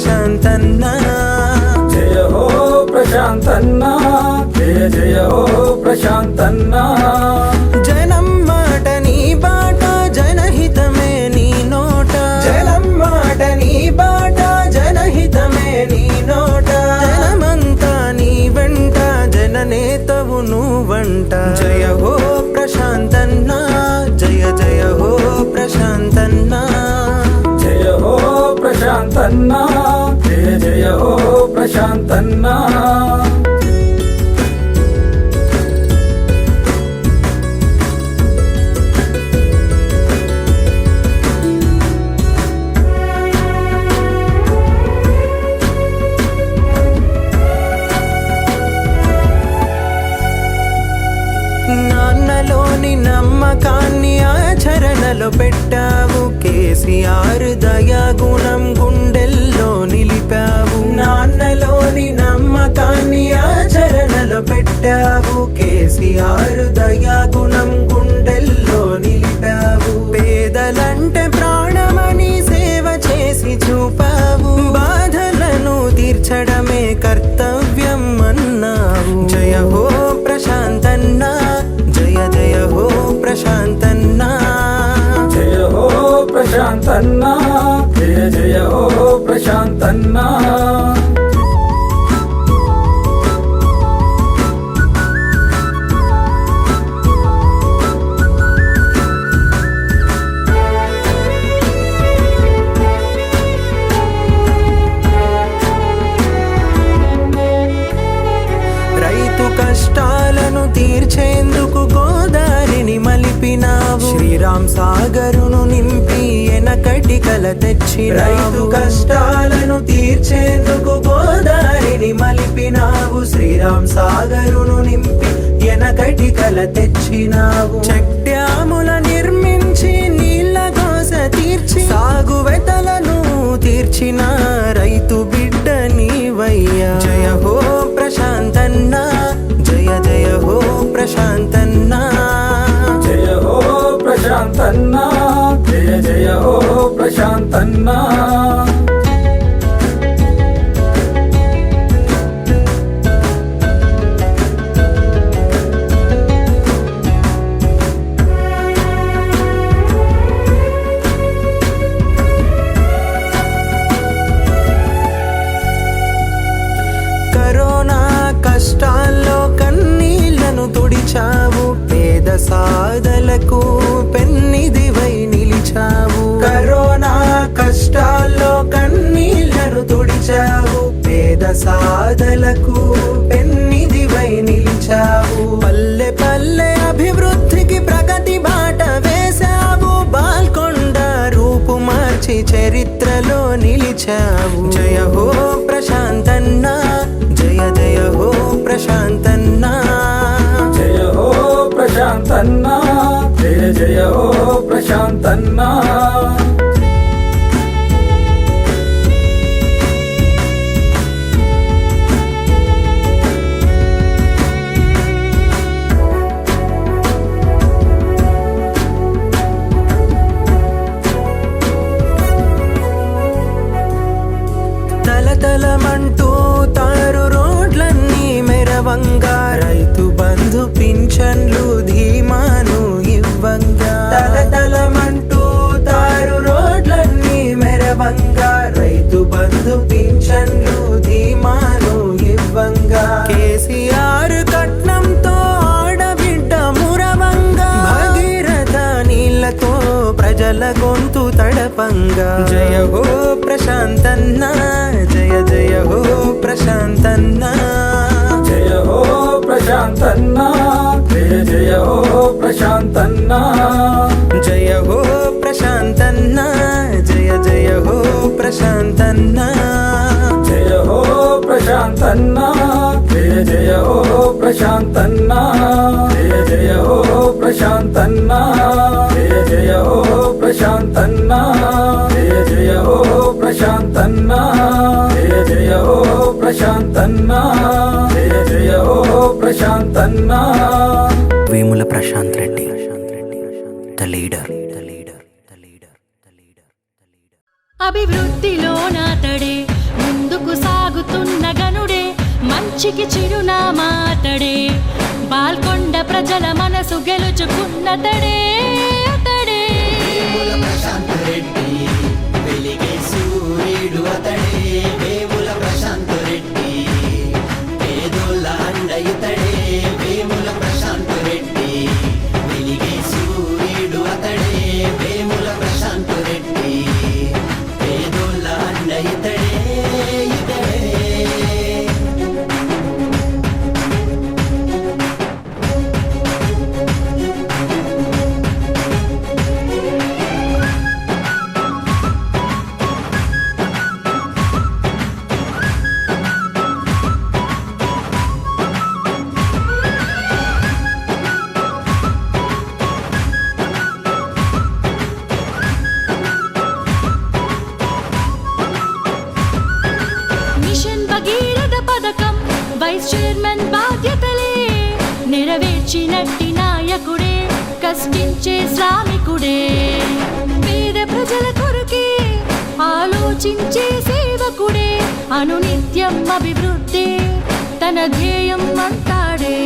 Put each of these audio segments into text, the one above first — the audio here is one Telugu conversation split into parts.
ప్రశాంతన్న. జయ హో ప్రశాంతన్న. జయ జయ హో ప్రశాంత కేసీఆర్ దయాగుణం గుండెల్లో నిలిపావు. నాన్నలోని నమ్మకాన్ని ఆచరణలో పెట్టావు. కేసీఆర్ దయాగుణం గుండెల్లో నిలిపావు. పేదలంటే ప్రాణమని సేవ చేసి చూపావు. బాధలను తీర్చడమే కర్తవ్యం శాంతన్నా రైతు కష్టాలను తీర్చేందుకు గోదారిని మలిపినావు. శ్రీరామ్ సాగరును నింపి ఎనకటి కల తెచ్చి రైతు కష్టాలను తీర్చేందుకు గోదారిని మలిపినావు. శ్రీరామ్ సాగరును నింపి ఎనకటి కల తెచ్చినావు. చెక్ డ్యాముల నిర్మించి నీళ్ళ కోస తీర్చి సాగు వెతలను తీర్చిన రైతు బిడ్డ నీవయ్యా జయ హో ప్రశాంతన్న జయ జయ హో ప్రశాంతన్న. ప్రశాంతన్నా. జయ జయ ఓ ప్రశాంతన్నా. సాధలకు పెన్నిదివై నిలిచావు. పల్లె పల్లె అభివృద్ధికి ప్రగతి బాట వేశావు. బాల్కొండ రూపు మార్చి చరిత్రలో నిలిచావు. జయ హో ప్రశాంతన్నా జయ జయ హో ప్రశాంతన్నా. జయ హో ప్రశాంతన్నా జయ జయ హో ప్రశాంతన్నా. పింఛన్లు ధీమాను ఇవ్వంగా. తలతలమంటూ తారు రోడ్లన్నీ మెరవంగా. రైతు బంధు పింఛన్లు ధీమాను ఇవ్వంగా. కేసీఆర్ కట్నంతో ఆడబిడ్డ మురవంగా. భగీరథ నీళ్ళతో ప్రజల గొంతు తడపంగా. జయ హో ప్రశాంతన్న జయ జయ హో ప్రశాంతన్న. జయ హో ప్రశాంతన్న. హో ప్రశాంతన్న. జయ హో ప్రశాంతన్న. జయ జయ హో ప్రశాంతన్న. జయ హో ప్రశాంతన్న. జయ జయ హో ప్రశాంతన్న. జయ జయ హో ప్రశాంతన్న. ఓ ప్రశాంతన్నా. జయ జయ ఓ ప్రశాంతన్నా. జయ జయ ఓ ప్రశాంతన్నా. జయ జయ ఓ ప్రశాంతన్నా. వేముల ప్రశాంత్ రెడ్డి. ద లీడర్ అభివృద్ధిలో నాతడే ముందుకు సాగుతున్న గనుడే మంచికి చిరునామాతడే బాల్కొండ ప్రజల మనసు గెలుచుకున్నతడే. సృష్టించే శ్రామికుడే. పేద ప్రజల కొరకే ఆలోచించే సేవకుడే. అనునిత్యం అభివృద్ధి తన ధ్యేయం అంటాడే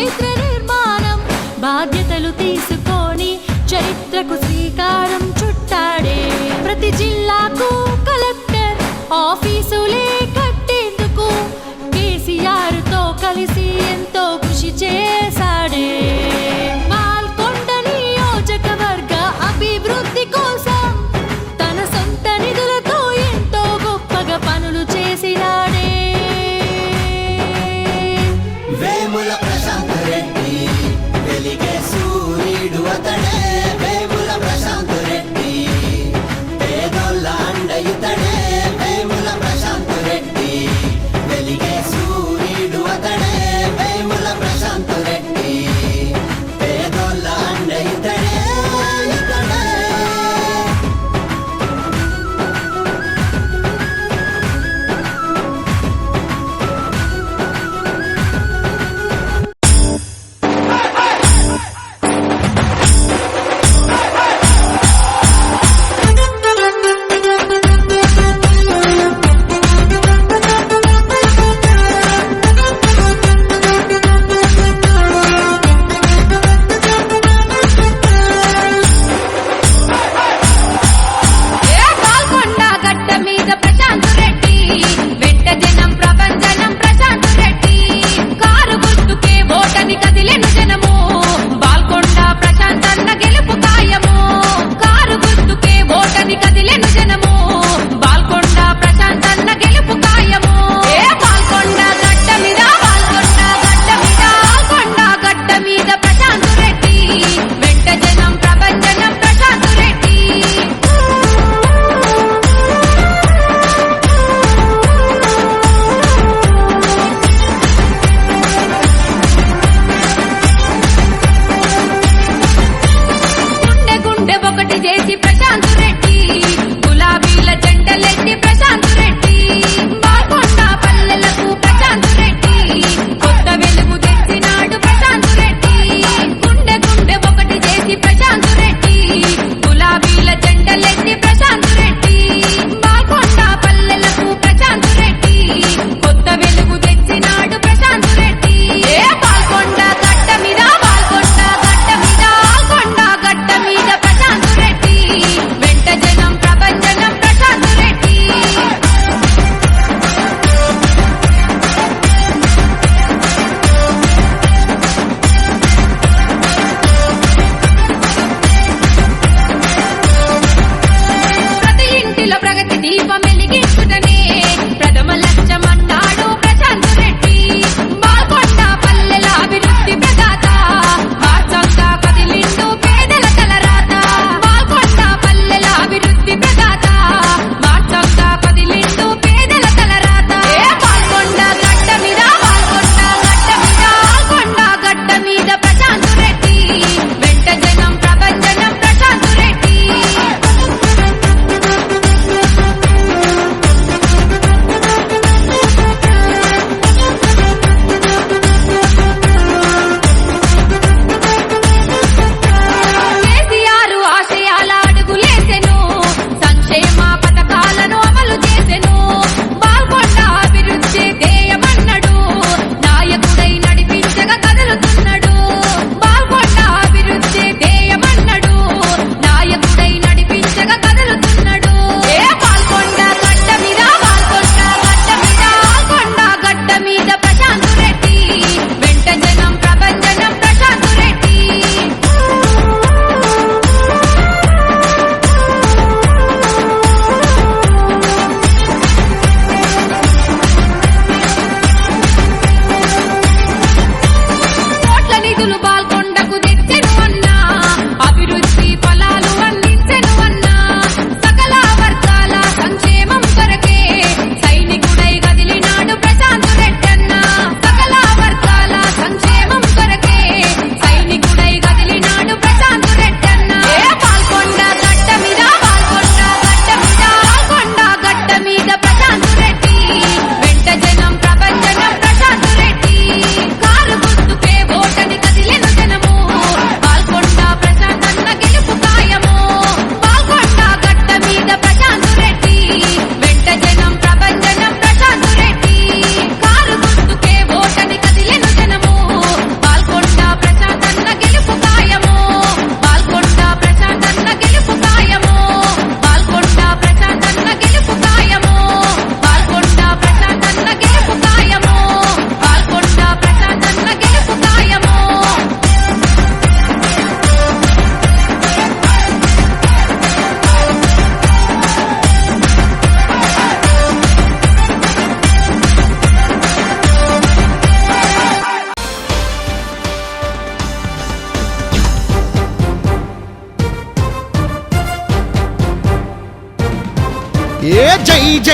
చరిత్ర నిర్మాణం బాధ్యతలు తీసుకొని చరిత్రకు శ్రీకారం చుట్టాడే ప్రతి జిల్లాకు కలెక్టర్ ఆఫీసులే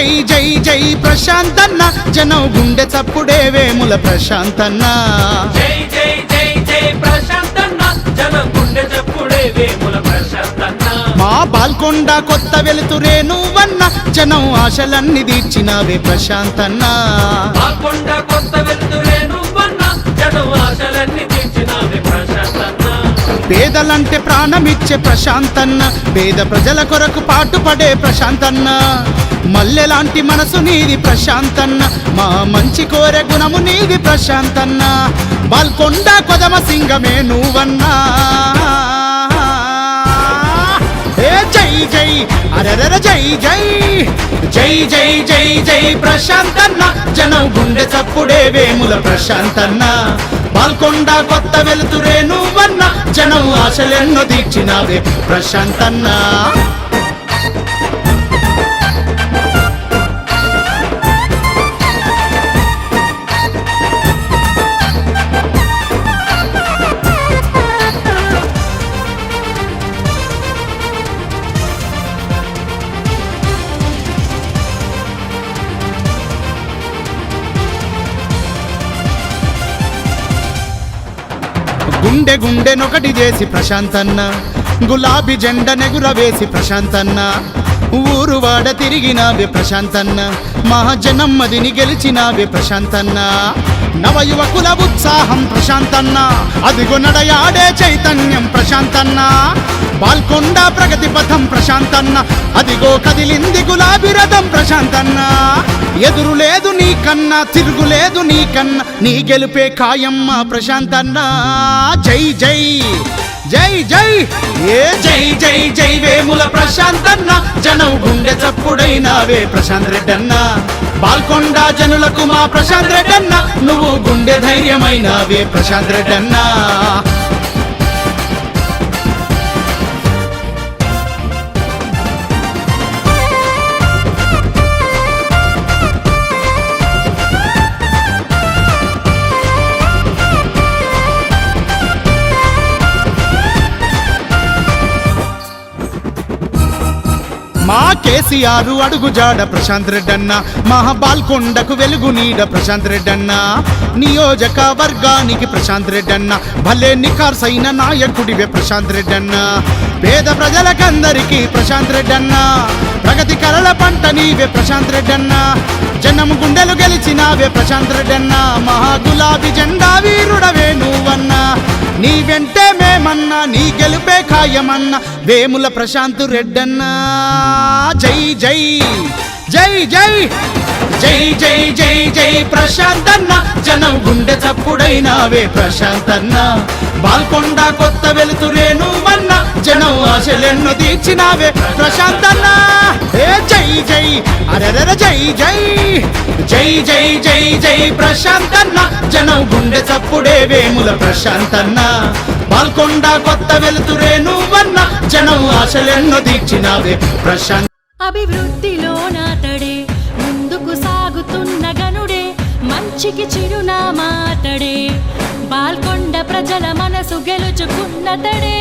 జై జై జై ప్రశాంతన్న. జనం గుండె చప్పుడే వేముల ప్రశాంతన్న. జై జై జై జై ప్రశాంతన్న. జనం గుండె చప్పుడే వేముల ప్రశాంతన్న. మా బాల్కొండ కొత్త వెలుతురే నువ్వన్న. జనం ఆశలన్నీ తీర్చినవే ప్రశాంతన్న. కొత్త వెళ్తురే నువ్వన్న. జనం ఆశలన్నీ తీర్చినావే ప్రశాంతన్న. పేదలంటే ప్రాణమిచ్చే ప్రశాంతన్న పేద ప్రజల కొరకు పాటుపడే ప్రశాంతన్న. మల్లెలాంటి మనసు నీది ప్రశాంతన్న మా మంచి కోరే గుణము నీది ప్రశాంతన్న. బాల్కొండ కొదమ సింగమే నువ్వన్నా. ఏ జై జై అరరర జై జై జై జై జై జై ప్రశాంతన్న. జనం గుండె చప్పుడే వేముల ప్రశాంతన్న. పాల్కొండ కొత్త వెలుతురే నువ్వన్న. జనం ఆశలెన్నో తీర్చినావే ప్రశాంతన్నా. గుండె గుండెనొకటి చేసి ప్రశాంతన్న. గులాబీ జెండ నెగురవేసి ప్రశాంతన్న. ఊరు వాడ తిరిగినావే ప్రశాంతన్న. మహాజనమ్మదిని గెలిచినావే ప్రశాంతన్నా. నవ యువకుల ఉత్సాహం ప్రశాంతన్న. అదిగో నడయాడే చైతన్యం ప్రశాంతన్న. బాల్కొండ ప్రగతి పథం ప్రశాంతన్న. అదిగో కదిలింది గులాబీ రథం ప్రశాంతన్న. ఎదురు లేదు నీకన్నా తిరుగులేదు నీకన్నా. నీ గెలుపే ఖాయమ్మ ప్రశాంతన్న. జై జై జై జై. ఏ జై జై జై వేముల ప్రశాంతన్న. జనం గుండె చప్పుడైనావే ప్రశాంత్ రెడ్డన్నా. బాల్కొండ జనులకు మా ప్రశాంత్ రెడ్డన్న. నువ్వు గుండె ధైర్యమైనవే ప్రశాంత్ రెడ్డన్నా. మా కేసీఆర్ అడుగుజాడ ప్రశాంత్ రెడ్డన్న మా బాల్కొండకు వెలుగు నీడ ప్రశాంత్ రెడ్డన్న నియోజకవర్గానికి ప్రశాంత్ రెడ్డన్న భలే నిఖార్సైన నాయకుడివే ప్రశాంత్ రెడ్డన్న పేద ప్రజలకందరికీ ప్రశాంత్ రెడ్డన్న ప్రగతి కలల పంట నీవే ప్రశాంత్ రెడ్డన్న జనం గుండెలు గెలిచినావే ప్రశాంత్ రెడ్డన్న మహా గులాబీ జెండా వీరుడవే నువ్వన్నా నీ వెంటే మేమన్నా నీ గెలుపే ఖాయమన్నా వేముల ప్రశాంత్ రెడ్డన్నా. జై జై. జై జై. జై జై జై జై ప్రశాంత్ అన్న జనం గుండె చప్పుడైనావే ప్రశాంత్ అన్న బాల్కొండ కొత్త వెలుతురే నువ్వన్న. జనం ఆశలెన్ను తీర్చినావే ప్రశాంత్ అన్న ఏ జై జై అరెర జై జై. జై జై జై జై ప్రశాంత్ అన్న జనం గుండె చప్పుడే వేముల ప్రశాంత్ అన్న బాల్కొండ కొత్త వెలుతురే నువ్వన్న. జనం ఆశలెన్ను తీర్చినావే ప్రశాంత్ అభివృద్ధిలో నాతడే మంచికి చిరునామాతడే బాల్కొండ ప్రజల మనసు గెలుచుకున్నతడే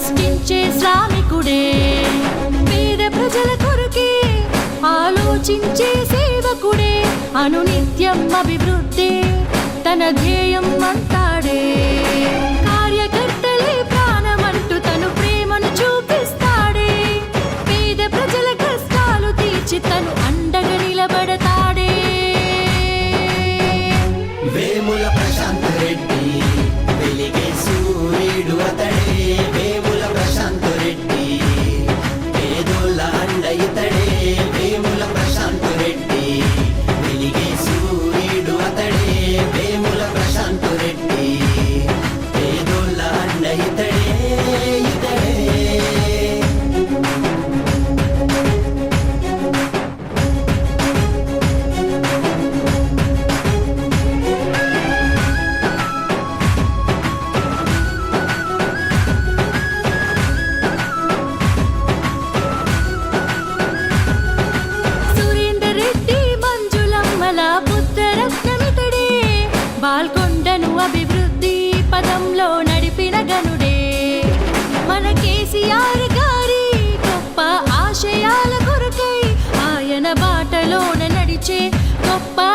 కష్టించే శ్రామికుడే. పేద ప్రజల కొరకే ఆలోచించే సేవకుడే. అనునిత్యం అభివృద్ధి తన ధ్యేయం అంటాడే కార్యకర్తలే ప్రాణమంటూ తను ప్రేమను చూపిస్తాడే. పేద ప్రజల కష్టాలు తీర్చి తను apa